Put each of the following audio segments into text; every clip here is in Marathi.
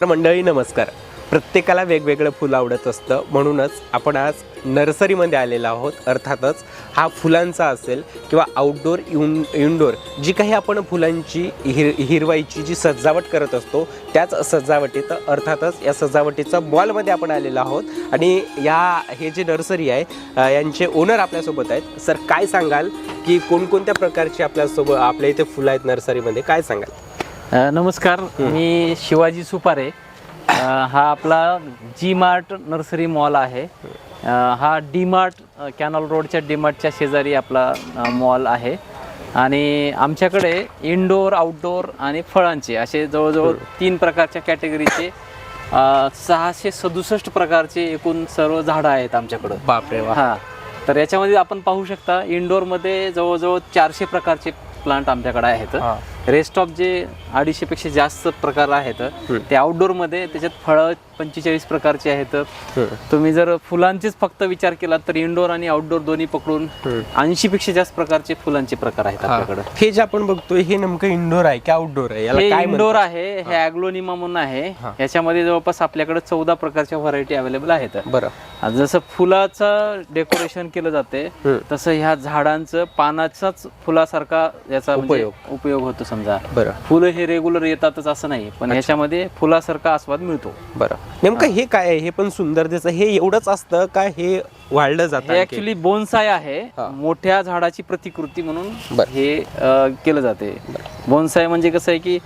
तर मंडळी नमस्कार. प्रत्येकाला वेगवेगळं फुल आवडत असतं. म्हणूनच आपण आज नर्सरीमध्ये आलेलो आहोत. अर्थातच हा फुलांचा असेल किंवा आउटडोर इन इनडोर जी काही आपण फुलांची हिर हिरवाईची जी सजावट करत असतो त्याच सजावटीत अर्थातच या सजावटीचा मॉलमध्ये आपण आलेलो आहोत. आणि या हे जे नर्सरी आहे यांचे ओनर आपल्यासोबत आहेत. सर काय सांगाल की कोणकोणत्या प्रकारची आपल्यासोबत आपल्या इथे फुलं आहेत नर्सरीमध्ये? काय सांगाल? नमस्कार मी शिवाजी सुपारे. हा आपला जी मार्ट नर्सरी मॉल आहे. हा डी मार्ट कॅनॉल रोडच्या डी मार्टच्या शेजारी आपला मॉल आहे. आणि आमच्याकडे इनडोअर आउटडोअर आणि फळांचे असे जवळजवळ तीन प्रकारच्या कॅटेगरीचे सहाशे सदुसष्ट प्रकारचे एकूण सर्व झाडं आहेत आमच्याकडं. बापरे हा. तर याच्यामध्ये आपण पाहू शकता इंडोरमध्ये जवळजवळ चारशे प्रकारचे प्लांट आमच्याकडे आहेत. रेस्ट ऑफ जे अडीचशे पेक्षा जास्त प्रकार आहेत ते आउटडोअरमध्ये त्याच्यात फळं पंचेचाळीस प्रकारचे आहेत. तुम्ही जर फुलांचेच फक्त विचार केला तर इंडोर आणि आउटडोर दोन्ही पकडून ऐंशी पेक्षा जास्त प्रकारचे फुलांचे प्रकार आहेत आपल्याकडे. हे जे आपण बघतोय हे नेमकं इंडोर आहे की आउटडोर आहे? हे काय इंडोर आहे हे ॲग्लोनिमा म्हणून आहे. याच्यामध्ये जवळपास आपल्याकडे चौदा प्रकारच्या व्हरायटी अवेलेबल आहेत? बरं. जसं फुलाचं डेकोरेशन केलं जाते. तसं ह्या झाडांचं पानाचाच फुलासारखा याचा म्हणजे उपयोग. उपयोग होतो समजा. बरं. फुलं हे रेग्युलर येतातच असं नाही पण ह्याच्यामध्ये फुलासारखा आस्वाद मिळतो. बरं. नेमकं हे काय आहे हे पण सुंदर दिसतं हे एवढंच असतं का हे वाढलं जातं हे आणखी? ऍक्च्युली बोन्साय आहे हा. मोठ्या झाडाची प्रतिकृती म्हणून बरं. हे अ, केलं जाते बोन्साय म्हणजे कसं आहे की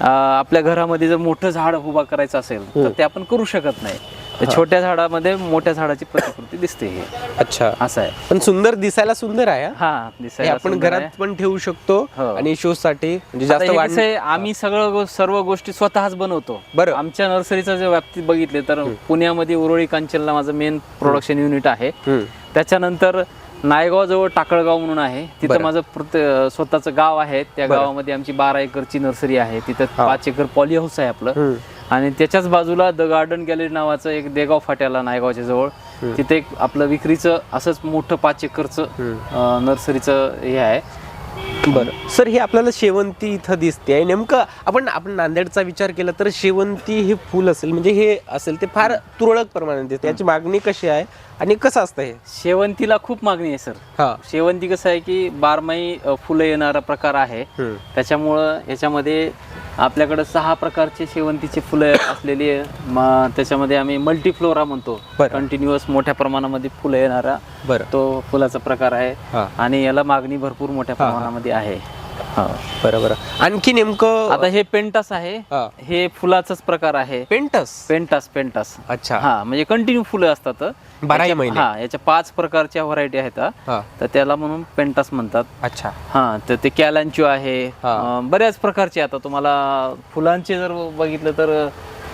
अ, आपल्या घरामध्ये जर मोठं झाड उभा करायचं असेल तर ते आपण करू शकत नाही छोट्या झाडामध्ये मोठ्या झाडाची प्रतिकृती दिसते हे अच्छा असं आहे पण सुंदर दिसायला सुंदर आहे हा. हा हे दिसायला आपण सुंदर आहे. घरात पण ठेवू शकतो हो. आणि शो साठी म्हणजे आता जास्त हे वाढ कसं आहे, आम्ही सगळं गो- सर्व गोष्टी स्वतःच बनवतो बरं. आमच्या नर्सरीचं जर व्याप्तीत बघितले तर पुण्यामध्ये उरोळी कांचनला माझं मेन प्रोडक्शन युनिट आहे हम्म. त्याच्यानंतर नायगाव जवळ टाकळगाव म्हणून आहे तिथं बरं. माझं प्रत्ये- स्वतःचं गाव आहे त्या बरं. गावामध्ये आमची बारा एकरची नर्सरी आहे तिथं. पाच एकर पॉली हाऊस आहे आपलं हम्म. आणि त्याच्याच बाजूला द गार्डन गॅलरी नावाचं एक देगाव फाट्याला नायगावच्या जवळ. तिथे एक आपलं विक्रीचं असंच मोठं पाच एकरचं नर्सरीचं हे आहे. बरं. सर हे आपल्याला शेवंती इथं दिसते आहे. नेमकं आपण आपण नांदेडचा विचार केला तर शेवंती हे फुल असेल म्हणजे हे असेल ते फार तुरळक प्रमाणात दिसते. याची मागणी कशी आहे आणि कसं असतं हे? शेवंतीला खूप मागणी आहे सर. हा. शेवंती कसं आहे की बारमाही फुलं येणारा प्रकार आहे. त्याच्यामुळं याच्यामध्ये आपल्याकडं सहा प्रकारचे शेवंतीचे फुलं असलेली आहे. म- त्याच्यामध्ये आम्ही मल्टीफ्लोरा म्हणतो. बरं. कंटिन्युअस मोठ्या प्रमाणामध्ये फुलं येणारा बरं. तो फुलाचा प्रकार आहे. हा. आणि याला मागणी भरपूर मोठ्या प्रमाणामध्ये आहे. हो. बरं बरं. आणखी नेमकं आता हे पेंटास आहे. हा. हे फुलाचाच प्रकार आहे. पेंटस? Pentas pentas. अच्छा. हा म्हणजे कंटिन्यू फुलं असतात. बाराही महिने. हा याच्या पाच प्रकारच्या व्हरायटी आहेत हा. तर त्याला म्हणून पेंटास म्हणतात अच्छा हा तर ते कॅलांचो आहे हा. अं, बऱ्याच प्रकारचे आता तुम्हाला फुलांचे जर बघितलं तर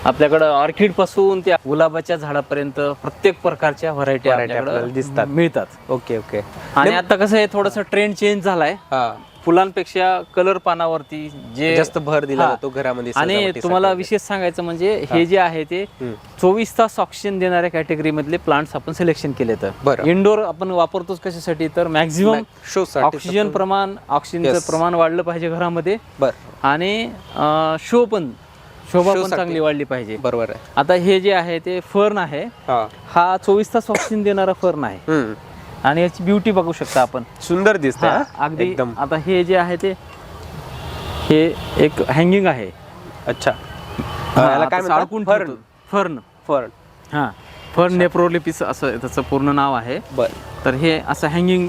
आपल्याकडं ऑर्किडपासून त्या गुलाबाच्या झाडापर्यंत प्रत्येक प्रकारच्या व्हरायटी आपल्याला दिसतात. मिळतात ओके ओके आणि आता कसं आहे थोडस ट्रेंड चेंज झालाय हा फुलांपेक्षा कलर पानावरती जे जास्त भर दिला हा. जातो घरामध्ये आणि सजावटीसाठी तुम्हाला वगैरे. विशेष सांगायचं म्हणजे हे जे आहे ते हम्म. चोवीस तास ऑक्सिजन देणाऱ्या कॅटेगरी मधले प्लांट्स आपण सिलेक्शन केले तर बरं. इंडोर आपण वापरतोच कशासाठी तर मॅक्झिमम शो साठी ऑक्सिजन प्रमाण ऑक्सिजनचं Yes. प्रमाण वाढलं पाहिजे घरामध्ये बर आणि शो पण शोभा Show पण साठी. चांगली वाढली पाहिजे बरोबर आहे आता हे जे आहे ते फर्न आहे हा हा चोवीस तास ऑक्सिजन देणारा फर्न आहे हम्म. आणि याची ब्युटी बघू शकता आपण. सुंदर दिसते? अगदी एकदम. आता हे जे आहे ते हे एक हँगिंग आहे. अच्छा. याला आता काय म्हणतात साळकून फर्न. फर्न फर्न हा फर्न नेप्रोलिपिस असं त्याचं पूर्ण नाव आहे. बर. तर हे असं हँगिंग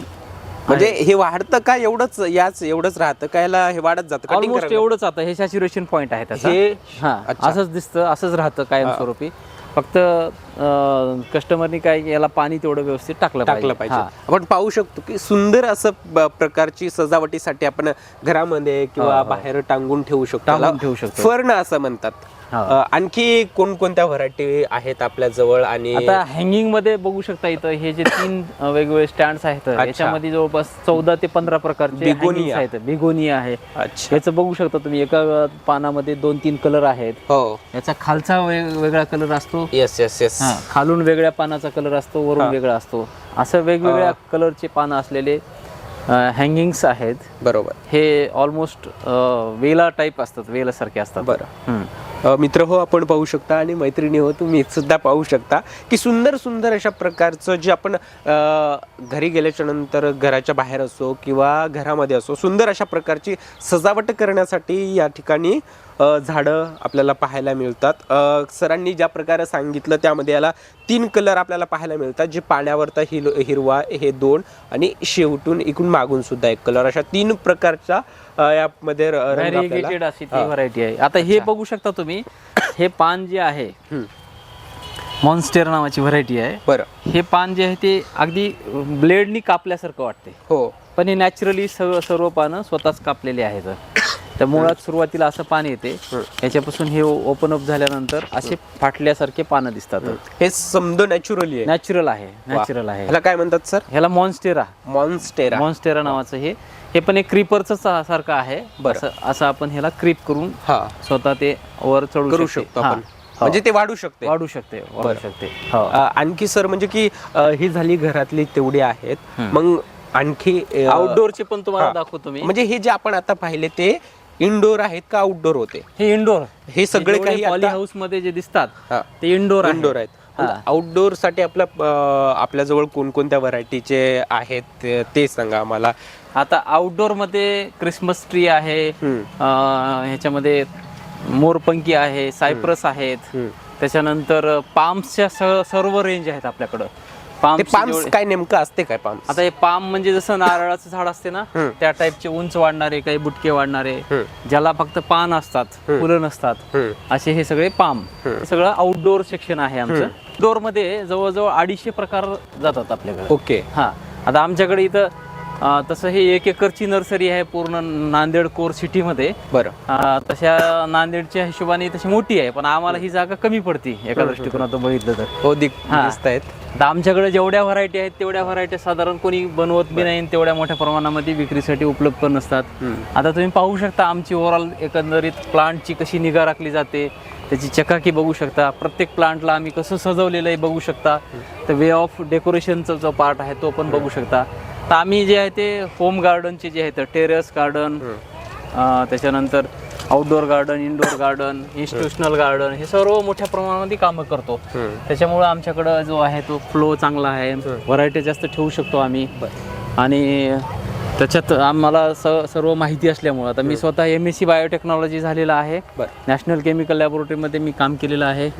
म्हणजे हे वाढतं का एवढंच याच एवढंच राहतं का? याला हे वाढत जातं? ऑलमोस्ट एवढंच आता हे सॅच्युरेशन पॉईंट आहे त्याचा. हे हा. असंच दिसतं असंच राहतं कायमस्वरूपी. फक्त कस्टमरनी काय याला पाणी तेवढं व्यवस्थित टाकलं टाकलं पाहिजे. आपण पाहू शकतो की सुंदर असं प्रकारची सजावटीसाठी आपण घरामध्ये किंवा हो, हो. बाहेर टांगून ठेवू शकतो ठेवू शकतो. फर्न असं म्हणतात. अ, आणखी कोणकोणत्या व्हरायटी आहेत आपल्या जवळ आणि आता हँगिंगमध्ये बघू शकता इथं हे जे तीन अ, वेगवेगळे स्टँड आहेत याच्यामध्ये जवळपास चौदा ते पंधरा प्रकारचे बिगोनिया. hangings आहेत. बिगोनिया आहे. अच्छा. याचं बघू शकता तुम्ही एका पानामध्ये दोन तीन कलर आहेत. हो. याचा खालचा वेग- वेगळा कलर असतो. येस येस येस हा, खालून वेगळ्या पानाचा कलर असतो वरून वेगळा असतो. असं वेगवेगळ्या कलरचे पानं असलेले हँगिंग्स आहेत. बरोबर. हे ऑलमोस्ट वेला टाईप असतात वेलासारखे असतात. बरं. हम्म. मित्र हो आपण पाहू शकता आणि मैत्रिणी हो तुम्ही सुद्धा पाहू शकता की सुंदर सुंदर अशा प्रकारचं जे आपण घरी गेल्याच्यानंतर घराच्या बाहेर असो किंवा घरामध्ये असो सुंदर अशा प्रकारची सजावट करण्यासाठी या ठिकाणी झाडं आपल्याला पाहायला मिळतात. अ, सरांनी ज्या प्रकारे सांगितलं त्यामध्ये याला तीन कलर आपल्याला पाहायला मिळतात. जे पाण्यावरचा हिल हिरवा हे दोन आणि शेवटून इकडून मागून सुद्धा एक कलर. अशा तीन प्रकारच्या यामध्ये अशी ती. व्हरायटी आहे. आता हे बघू शकता तुम्ही हे पान जे आहे. मॉन्स्टेर नावाची व्हरायटी आहे. बरं. हे पान जे आहे ते अगदी ब्लेडनी कापल्यासारखं वाटते हो. पण हे नॅचरली सर्व सर्व पानं स्वतःच कापलेली आहेत. तर मुळात सुरुवातीला असं पान येते. याच्यापासून हे ओपन अप झाल्यानंतर असे फाटल्यासारखे पानं दिसतात. हे समज नॅचरली आहे. नॅचरल आहे. नॅचरल आहे. ह्याला काय म्हणतात सर? ह्याला मॉन्स्टेरा मॉन्स्टेरा मॉन्स्टेरा नावाचं हे. हे पण एक क्रीपरच सारखं आहे. बरं. असं आपण ह्याला क्रीप करून स्वतः ते वर चढू करू शकते. हा. आपण. म्हणजे ते वाढू शकते. वाढू शकते. वाढू. शकते. हो. आणखी सर म्हणजे की ही झाली घरातली तेवढी आहेत. मग आणखी अ, आउटडोअरचे पण तुम्हाला हा. दाखवतो मी म्हणजे हे जे आपण आता पाहिले ते इनडोर आहेत का आउटडोर होते हे इंडोर हे सगळे काही पॉली हाऊसमध्ये जे दिसतात हा. ते इंडोर इनडोर आहेत हा. आउटडोरसाठी आपल्या अ, आपल्याजवळ कोणकोणत्या व्हरायटीचे आहेत ते- ते सांगा आम्हाला आता आउटडोरमध्ये क्रिसमस ट्री आहे हम्म. अं, ह्याच्यामध्ये मोरपंखी आहे सायप्रस आहेत हम्म. त्याच्यानंतर पाम्सच्या सर्व रेंज आहेत आपल्याकडं ते पाम्स पाम्स काय नेमकं असते काय पाम्स आता हे पाम म्हणजे जसं नारळाचं झाड असते ना हम्म. त्या टाईपचे उंच वाढणारे काही बुटके वाढणारे हम्म. ज्याला फक्त पान असतात फुलं नसतात हम्म. असे हे सगळे पाम. हे सगळं आउटडोर सेक्शन आहे आमचं. डोरमध्ये जवळजवळ अडीचशे प्रकार जातात आपल्याकडे. ओके. हा. आता आमच्याकडे इथं अं, तसं हे एक एकरची नर्सरी आहे पूर्ण नांदेड कोर सिटीमध्ये. बरं. अं, तशा नांदेडच्या हिशोबाने तशी मोठी आहे पण आम्हाला ही जागा कमी पडते एका दृष्टिकोनातून बघितलं तर. हो दिक हा. दिसत आहेत आता आमच्याकडे जेवढ्या व्हरायटी आहेत तेवढ्या व्हरायटी साधारण कोणी बनवत बी नाही आणि तेवढ्या मोठ्या प्रमाणामध्ये विक्रीसाठी उपलब्ध पण नसतात. आता तुम्ही पाहू शकता आमची ओव्हरऑल एकंदरीत प्लांटची कशी निगा राखली जाते त्याची चकाकी बघू शकता. प्रत्येक प्लांटला आम्ही कसं सजवलेलं आहे बघू शकता. तर वे ऑफ डेकोरेशनचा जो पार्ट आहे तो पण बघू शकता. तर आम्ही जे आहे ते होम गार्डनचे जे आहेत टेरेस गार्डन त्याच्यानंतर outdoor garden indoor garden institutional garden हे सर्व मोठ्या प्रमाणामध्ये कामं करतो. त्याच्यामुळं आमच्याकडं जो आहे तो फ्लो चांगला आहे. व्हरायटी जास्त ठेवू शकतो आम्ही. आणि त्याच्यात आम्हाला स सर्व माहिती असल्यामुळं आता मी स्वतः एम एस सी बायोटेक्नॉलॉजी झालेला आहे. नॅशनल केमिकल लॅबोरेटरीमध्ये मी काम केलेलं आहे.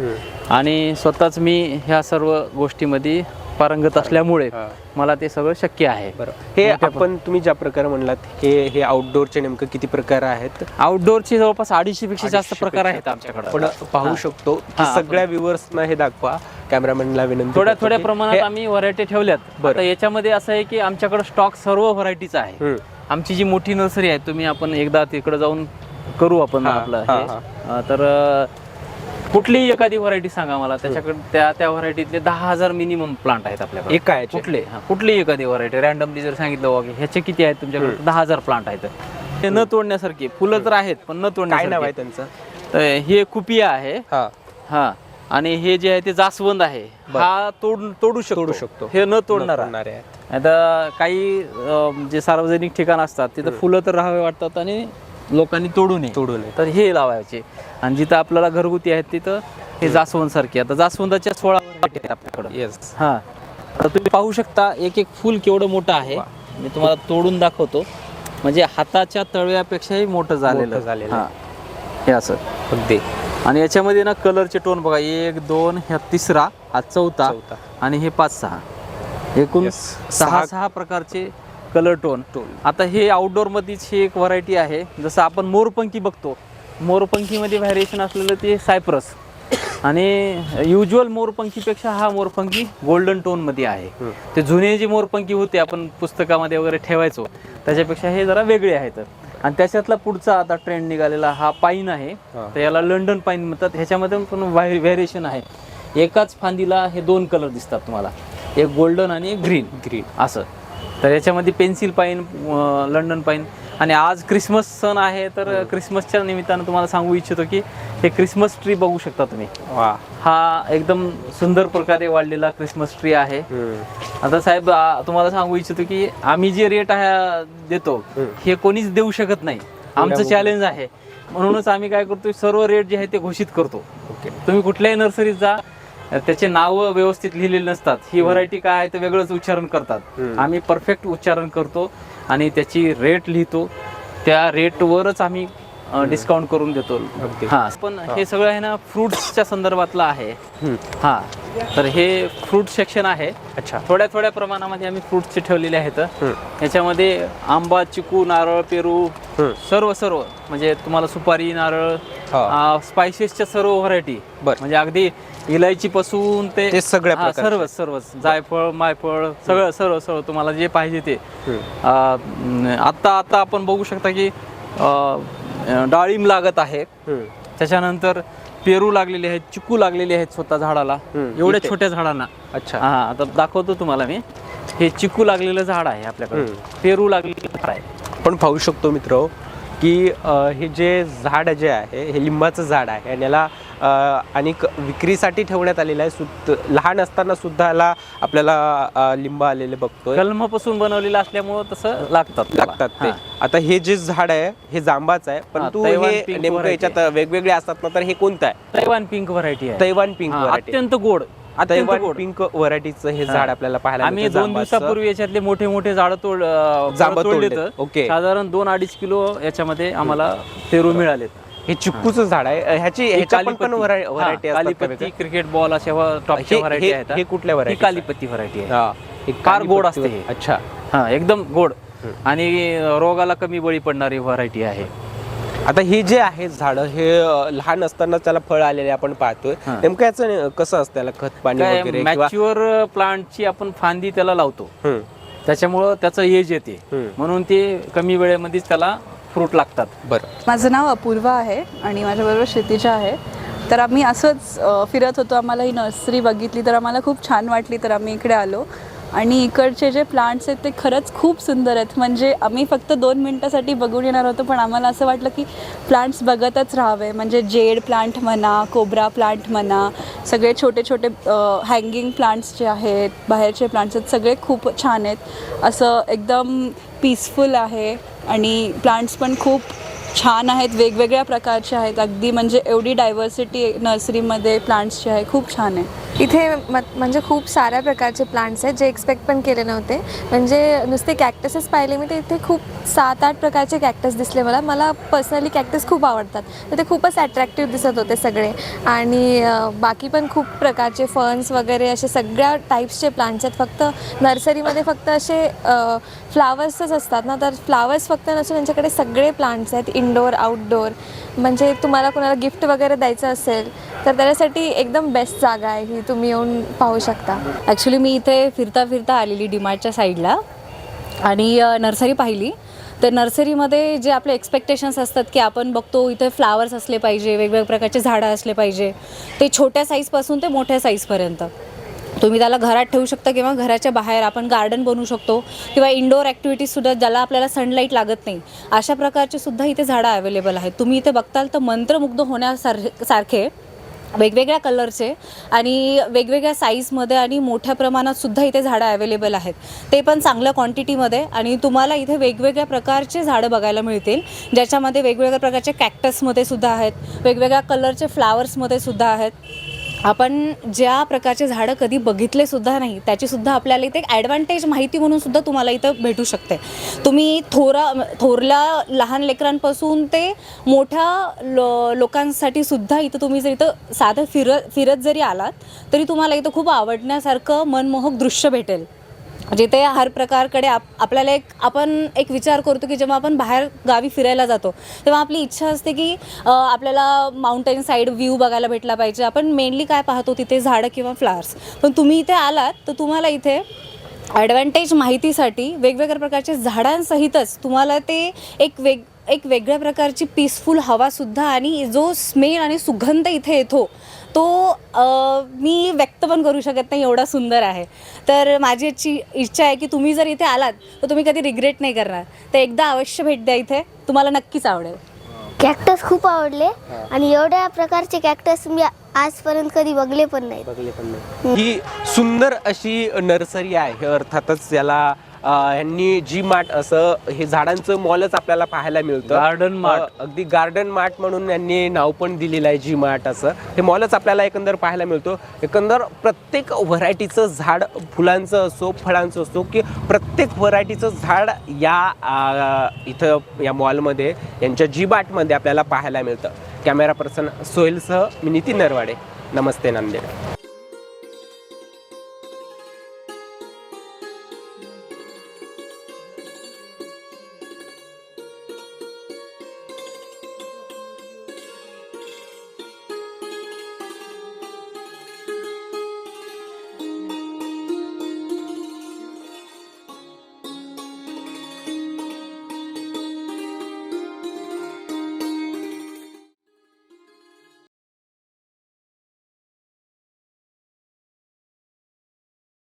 आणि स्वतःच मी ह्या सर्व गोष्टीमध्ये पारंगत असल्यामुळे. मला ते सगळं शक्य आहे. हे आपण तुम्ही ज्या प्रकारे म्हणलात हे हे आउटडोरचे नेमकं किती प्रकार आहेत? आउटडोअरचे जवळपास अडीचशे पेक्षा जास्त प्रकार आहेत आमच्याकडे. आपण पाहू शकतो सगळ्या व्ह्युअर्सना हे दाखवा. कॅमेरामॅनला विनंती थोड्या थोड्या प्रमाणात आम्ही व्हरायटी ठेवल्यात. याच्यामध्ये असं आहे की आमच्याकडे स्टॉक सर्व व्हरायटीचा आहे. आमची जी मोठी नर्सरी आहे तुम्ही आपण एकदा तिकडे जाऊन करू आपण आपलं तर कुठलीही एखादी व्हरायटी सांगा मला. त्याच्याकडे त्या त्या व्हरायटीतले दहा हजार मिनिमम प्लांट आहेत आपल्याकडे. एक काय कुठले? हा, कुठलीही एखादी व्हरायटी रॅन्डमली जर सांगितलं बाबा की ह्याचे किती आहेत तुमच्याकडे दहा हजार प्लांट आहेत. ते न तोडण्यासारखे फुलं तर आहेत पण न काय नाव आहे तोडण्यासारखे त्यांचं? अं, हे कुपिया आहे. हा. हा. आणि हे जे आहे ते जास्वंद आहे. हा तोड तोडू शकतो. तोडू शकतो. हे न तोडणारा. तोडणारे आहेत. आता काही अं, जे सार्वजनिक ठिकाण असतात तिथं फुलं तर राहावे वाटतात आणि लोकांनी तोडू नये. तोडू नये. तर हे लावायचे. आणि जिथं आपल्याला घरगुती आहेत तिथं हे जास्वंद सारखे आता जास्वंदाच्या सोळा आहेत आपल्याकडं. येस हा. तर तुम्ही पाहू शकता एक एक फुल केवढं मोठं आहे. मी तुम्हाला तोडून दाखवतो. म्हणजे हाताच्या तळव्यापेक्षाही मोठं झालेलं झालेलं हा. हे असं. अगदी. आणि याच्यामध्ये ना कलरचे टोन बघा एक दोन ह्या तिसरा हा चौथा. आणि हे पाच सहा. एकूण सहा- सहा प्रकारचे कलर टोन. टोन. आता हे आउटडोर मध्येच ही एक व्हरायटी आहे. जसं आपण मोरपंखी बघतो. मोरपंखीमध्ये व्हॅरिएशन असलेलं ते सायप्रस. आणि युजल मोरपंखीपेक्षा हा मोरपंखी गोल्डन टोनमध्ये आहे. ते जुने जे मोरपंखी होते आपण पुस्तकामध्ये वगैरे ठेवायचो त्याच्यापेक्षा हे जरा वेगळे आहेत. आणि त्याच्यातला पुढचा आता ट्रेंड निघालेला हा पाईन आहे. तर याला लंडन पाईन म्हणतात. ह्याच्यामध्ये पण व्हेरिएशन आहे. एकाच फांदीला हे दोन कलर दिसतात तुम्हाला. एक गोल्डन आणि एक ग्रीन ग्रीन असं. तर याच्यामध्ये पेन्सिल पाईन लंडन पाईन आणि आज क्रिसमस सण आहे तर क्रिसमसच्या निमित्तानं तुम्हाला सांगू इच्छितो की हे क्रिसमस ट्री बघू शकता तुम्ही. वा. हा एकदम सुंदर प्रकारे वाढलेला क्रिसमस ट्री आहे. आता साहेब तुम्हाला सांगू इच्छितो की आम्ही जे रेट आहे देतो हे कोणीच देऊ शकत नाही. आमचं चॅलेंज आहे. म्हणूनच आम्ही काय करतो सर्व रेट जे आहे ते घोषित करतो. तुम्ही कुठल्याही नर्सरीत जा त्याचे नावं व्यवस्थित लिहिलेले नसतात ही व्हरायटी काय आहे ते वेगळंच उच्चारण करतात. आम्ही परफेक्ट उच्चारण करतो आणि त्याची रेट लिहितो त्या रेटवरच आम्ही डिस्काउंट करून देतो. हा पण हे सगळं आहे ना फ्रुट्सच्या संदर्भातलं आहे. हा तर हे फ्रूट सेक्शन आहे अच्छा थोड्या थोड्या प्रमाणामध्ये आम्ही फ्रुट्सचे ठेवलेले आहेत. याच्यामध्ये आंबा चिकू नारळ पेरू. सर्व सर्व म्हणजे तुम्हाला सुपारी नारळ हा. स्पायसेसच्या सर्व व्हरायटी बर. म्हणजे अगदी इलायची पासून ते ते सगळ्या हा, प्रकारचे. सर्वच सर्वच जायफळ मायफळ सगळं सर्व सर्व तुम्हाला जे पाहिजे ते आता आता आपण बघू शकता की अ, डाळिंब लागत आहे हम्म. त्याच्यानंतर पेरू लागलेले आहेत चिकू लागलेले आहेत स्वतः झाडाला हम्म. एवढ्या इथे. छोट्या झाडांना अच्छा हा आता दाखवतो तुम्हाला मी हे चिकू लागलेलं झाड आहे आपल्याकडे. पेरू लागलेलं झाड आहे आपण पाहू शकतो मित्र की अ, हे जे झाड जे आहे हे लिंबाचं झाड आहे आणि याला आणि क- विक्रीसाठी ठेवण्यात आलेलं आहे. सुद्ध लहान असताना सुद्धा याला आपल्याला लिंब आलेले बघतोय. कलमापासून बनवलेलं असल्यामुळं तसं लागतात. लागतात ते. आता हे जे झाड आहे हे जांबाच आहे परंतु हे नेमकं याच्यात वेगवेगळे असतात ना तर हे कोणतं आहे? तैवान पिंक व्हरायटी आहे. तैवान पिंक अत्यंत गोड गोड. पिंक व्हरायटीचं हे झाड आपल्याला पाहायला आम्ही दोन. दिवसापूर्वी याच्यातले मोठे मोठे झाड तोड फळं तोडले ओके. साधारण दोन अडीच किलो याच्यामध्ये आम्हाला पेरू मिळालेत. हे चिक्कूचं झाड आहे. ह्याची पण. व्हरायटी कालीपत्ती? क्रिकेट बॉल अशा टॉपच्या हे- व्हरायटी हे- आहेत हे. कुठल्या variety? कालीपत्ती व्हरायटी आहे. फार गोड असते हे. अच्छा. हा एकदम गोड. आणि रोगाला कमी बळी पडणारी व्हरायटी आहे. आता हे जे आहे झाड हे लहान असताना त्याला फळ आलेले आपण पाहतोय. नेमकं याचं कसं असतं त्याला खत पाणी मॅच्युअर प्लांटची आपण फांदी त्याला लावतो. त्याच्यामुळं त्याचं एज येते. म्हणून ते कमी वेळेमध्येच त्याला फ्रूट लागतात. बरं. माझं नाव अपूर्वा आहे आणि माझ्याबरोबर क्षितिजा आहे. तर आम्ही असंच अ, फिरत होतो. आम्हाला ही नर्सरी बघितली तर आम्हाला खूप छान वाटली तर आम्ही इकडे आलो. आणि इकडचे जे प्लांट्स आहेत ते खरंच खूप सुंदर आहेत. म्हणजे आम्ही फक्त दोन मिनटासाठी बघून येणार होतो पण आम्हाला असं वाटलं की प्लांट्स बघतच राहावे. म्हणजे जेड प्लांट म्हणा कोब्रा प्लांट म्हणा सगळे छोटे छोटे हँगिंग प्लांट्स जे आहेत बाहेरचे प्लांट्स आहेत सगळे खूप छान आहेत. असं एकदम पीसफुल आहे. आणि प्लांट्स पण खूप छान आहेत वेगवेगळ्या प्रकारचे आहेत. अगदी म्हणजे एवढी डायव्हर्सिटी नर्सरीमध्ये प्लांट्सची आहे खूप छान आहे. इथे म म्हणजे खूप साऱ्या प्रकारचे प्लांट्स आहेत जे एक्सपेक्ट पण केले नव्हते. म्हणजे नुसते कॅक्टसेस पाहिले मी तर इथे खूप सात आठ प्रकारचे कॅक्टस दिसले मला. मला पर्सनली कॅक्टस खूप आवडतात. तर ते खूपच अट्रॅक्टिव्ह दिसत होते सगळे. आणि बाकी पण खूप प्रकारचे फर्न्स वगैरे असे सगळ्या टाईप्सचे प्लांट्स आहेत. फक्त नर्सरीमध्ये फक्त असे फ्लावर्सच असतात ना तर फ्लावर्स फक्त नसून त्यांच्याकडे सगळे प्लांट्स आहेत. इनडोअर आउटडोअर म्हणजे तुम्हाला कोणाला गिफ्ट वगैरे द्यायचं असेल तर त्याच्यासाठी एकदम बेस्ट जागा आहे ही तुम्ही येऊन पाहू शकता. ॲक्च्युली मी इथे फिरता फिरता आलेली डीमार्टच्या साईडला. आणि नर्सरी पाहिली. तर नर्सरीमध्ये जे आपले एक्सपेक्टेशन्स असतात की आपण बघतो इथे फ्लावर्स असले पाहिजे वेगवेगळ्या प्रकारचे झाडं असले पाहिजे. ते छोट्या साईजपासून ते मोठ्या साईजपर्यंत तुम्ही त्याला घरात ठेवू शकता किंवा घराच्या बाहेर आपण गार्डन बनवू शकतो किंवा इंडोर ॲक्टिव्हिटीजसुद्धा ज्याला आपल्याला सनलाईट लागत नाही अशा प्रकारचे सुद्धा इथे झाडं अवेलेबल आहेत. तुम्ही इथे बघताल तर मंत्रमुग्ध होण्यासार सारखे वेगवेगळ्या कलरचे आणि वेगवेगळ्या साईजमध्ये आणि मोठ्या प्रमाणात सुद्धा इथे झाडं अवेलेबल आहेत. ते पण चांगल्या क्वांटिटीमध्ये आणि तुम्हाला इथे वेगवेगळ्या प्रकारचे झाडं बघायला मिळतील ज्याच्यामध्ये वेगवेगळ्या प्रकारचे कॅक्टसमध्ये सुद्धा आहेत वेगवेगळ्या कलरचे फ्लावर्समध्ये सुद्धा आहेत. आपण ज्या प्रकारचे झाडं कधी बघितले सुद्धा नाही त्याची सुद्धा आपल्याला इथे एक ॲडव्हान्टेज माहिती म्हणून सुद्धा तुम्हाला इथं भेटू शकते. तुम्ही थोरा थोरल्या लहान लेकरांपासून ते मोठ्या लो लोकांसाठी सुद्धा इथं तुम्ही जर इथं साधं फिरत फिरत जरी आलात तरी तुम्हाला इथं खूप आवडण्यासारखं मनमोहक दृश्य भेटेल. म्हणजे जिथे हर प्रकारकडे आप आपल्याला एक आपण एक विचार करतो की जेव्हा आपण बाहेर गावी फिरायला जातो तेव्हा आपली इच्छा असते की आपल्याला माउंटेन साईड व्ह्यू बघायला भेटला पाहिजे. आपण मेनली काय पाहतो तिथे झाडं किंवा फ्लावर्स पण तुम्ही इथे आलात तर तुम्हाला इथे ॲडव्हान्टेज माहितीसाठी वेगवेगळ्या प्रकारच्या झाडांसहितच तुम्हाला ते एक वेग एक वेगळ्या प्रकारची पीसफुल हवासुद्धा आणि जो स्मेल आणि सुगंध इथे येतो तो मी व्यक्त पण करू शकत नाही एवढा सुंदर आहे. तर माझी याची इच्छा आहे की तुम्ही जर इथे आलात तर तुम्ही कधी रिग्रेट नाही करणार. तर एकदा अवश्य भेट द्या इथे. तुम्हाला नक्कीच आवडेल. कॅक्टस खूप आवडले आणि एवढ्या प्रकारचे कॅक्टस मी आजपर्यंत कधी बघले पण नाही बघले पण नाही ही सुंदर अशी नर्सरी आहे अर्थातच याला अं, यांनी जी मार्ट असं हे झाडांचं मॉलच आपल्याला पाहायला मिळतं. Mart. अं, अगदी गार्डन मार्ट म्हणून यांनी नाव पण दिलेलं आहे जी मार्ट असं. हे मॉलच आपल्याला एकंदर पाहायला मिळतो. एकंदर प्रत्येक व्हरायटीचं झाड फुलांचं असो फळांचं असो की प्रत्येक व्हरायटीचं झाड या इथं या मॉलमध्ये यांच्या जी मार्टमध्ये आपल्याला पाहायला मिळतं. कॅमेरा पर्सन सोहेलसह मी नितीन नरवाडे. नमस्ते नांदेड.